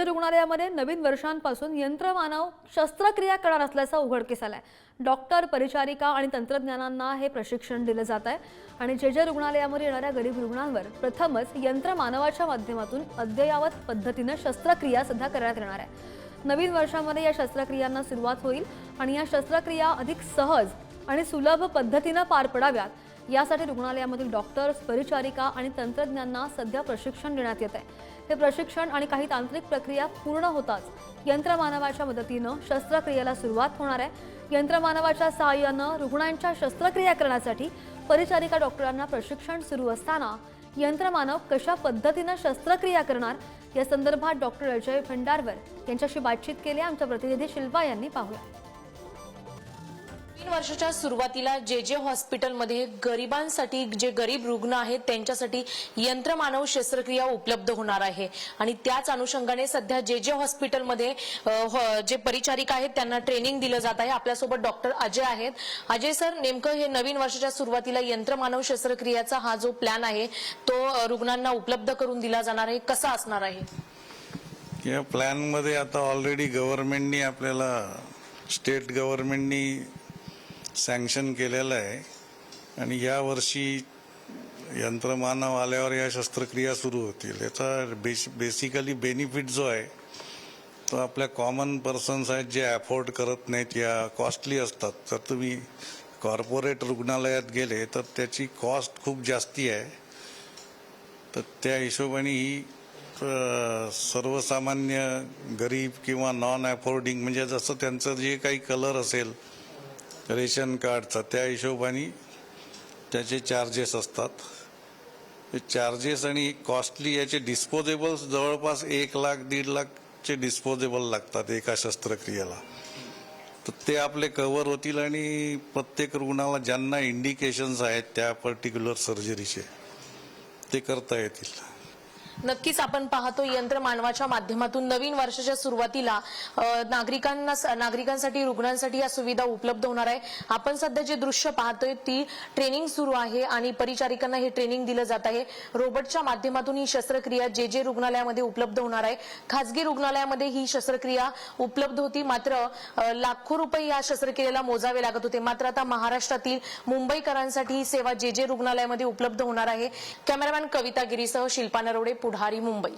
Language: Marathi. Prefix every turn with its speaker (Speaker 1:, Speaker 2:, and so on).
Speaker 1: राज्य रुग्णालयामध्ये नवीन वर्षांपासून यंत्रमानव शस्त्रक्रिया करणार असल्याचा उघडकीस आलाय. डॉक्टर परिचारिका आणि तंत्रज्ञानांना हे प्रशिक्षण दिलं जात आहे. आणि जे जे रुग्णालयामध्ये येणाऱ्या गरीब रुग्णांवर प्रथमच यंत्रमानवाच्या माध्यमातून अद्ययावत पद्धतीनं शस्त्रक्रिया सध्या करण्यात येणार आहे. नवीन वर्षामध्ये या शस्त्रक्रियांना सुरुवात होईल आणि या शस्त्रक्रिया अधिक सहज आणि सुलभ पद्धतीनं पार पडाव्यात यासाठी रुग्णालयामधील डॉक्टर्स परिचारिका आणि तंत्रज्ञांना सध्या प्रशिक्षण देण्यात येत आहे. हे प्रशिक्षण आणि काही तांत्रिक प्रक्रिया पूर्ण होताच यंत्रमानवाच्या मदतीनं शस्त्रक्रियेला सुरुवात होणार आहे. यंत्रमानवाच्या सहाय्यानं रुग्णांच्या शस्त्रक्रिया करण्यासाठी परिचारिका डॉक्टरांना प्रशिक्षण सुरू असताना यंत्रमानव कशा पद्धतीनं शस्त्रक्रिया करणार या संदर्भात डॉक्टर अजय भंडारवर यांच्याशी बातचीत केली आमच्या प्रतिनिधी शिल्पा यांनी पाहूया.
Speaker 2: तीन वर्षाच्या सुरुवातीला जे जे हॉस्पिटलमध्ये गरिबांसाठी जे गरीब रुग्ण आहेत त्यांच्यासाठी यंत्रमानव शस्त्रक्रिया उपलब्ध होणार आहे. आणि त्याच अनुषंगाने सध्या जे जे हॉस्पिटलमध्ये हो, जे परिचारिका आहेत त्यांना ट्रेनिंग दिलं जात आहे. आपल्यासोबत डॉक्टर अजय आहेत. अजय सर नेमकं हे नवीन वर्षाच्या सुरुवातीला यंत्रमानव शस्त्रक्रियाचा हा जो प्लॅन आहे तो रुग्णांना उपलब्ध करून दिला जाणार आहे कसा असणार आहे?
Speaker 3: या प्लॅनमध्ये आता ऑलरेडी गव्हर्नमेंटनी आपल्याला स्टेट गव्हर्नमेंटनी सँक्शन केलेलं आहे. आणि यावर्षी यंत्रमानव आल्यावर या शस्त्रक्रिया सुरू होतील. याचा बेस बेसिकली बेनिफिट जो आहे तो आपल्या कॉमन पर्सन्स आहेत जे अफोर्ड करत नाहीत या कॉस्टली असतात. तर तुम्ही कॉर्पोरेट रुग्णालयात गेले तर त्याची कॉस्ट खूप जास्ती आहे. तर त्या हिशोबाने ही सर्वसामान्य गरीब किंवा नॉन अफोर्डिंग म्हणजे जसं त्यांचं जे काही कलर असेल रेशन कार्डचा त्या हिशोबाने त्याचे चार्जेस असतात. ते चार्जेस आणि कॉस्टली याचे डिस्पोजेबल्स जवळपास एक लाख दीड लाखचे डिस्पोजेबल लागतात एका शस्त्रक्रियेला. तर ते आपले कव्हर होतील आणि प्रत्येक रुग्णाला ज्यांना इंडिकेशन्स आहेत त्या पर्टिक्युलर सर्जरीचे ते करता येतील.
Speaker 2: नक्कीच आपण पाहतो यंत्रमानवाच्या माध्यमातून नवीन वर्षाच्या सुरुवातीला नागरिकांना नागरिकांसाठी रुग्णांसाठी या सुविधा उपलब्ध होणार आहे. आपण सध्या जे दृश्य पाहतोय ती ट्रेनिंग सुरू आहे आणि परिचारिकांना हे ट्रेनिंग दिलं जात आहे. रोबोटच्या माध्यमातून ही शस्त्रक्रिया जे जे रुग्णालयामध्ये उपलब्ध होणार आहे. खासगी रुग्णालयामध्ये ही शस्त्रक्रिया उपलब्ध होती. मात्र लाखो रुपये या शस्त्रक्रियेला मोजावे लागत होते. मात्र आता महाराष्ट्रातील मुंबईकरांसाठी ही सेवा जे जे रुग्णालयामध्ये उपलब्ध होणार आहे. कॅमेरामॅन कविता गिरीसह शिल्पा नरवडे पुढारी मुंबई.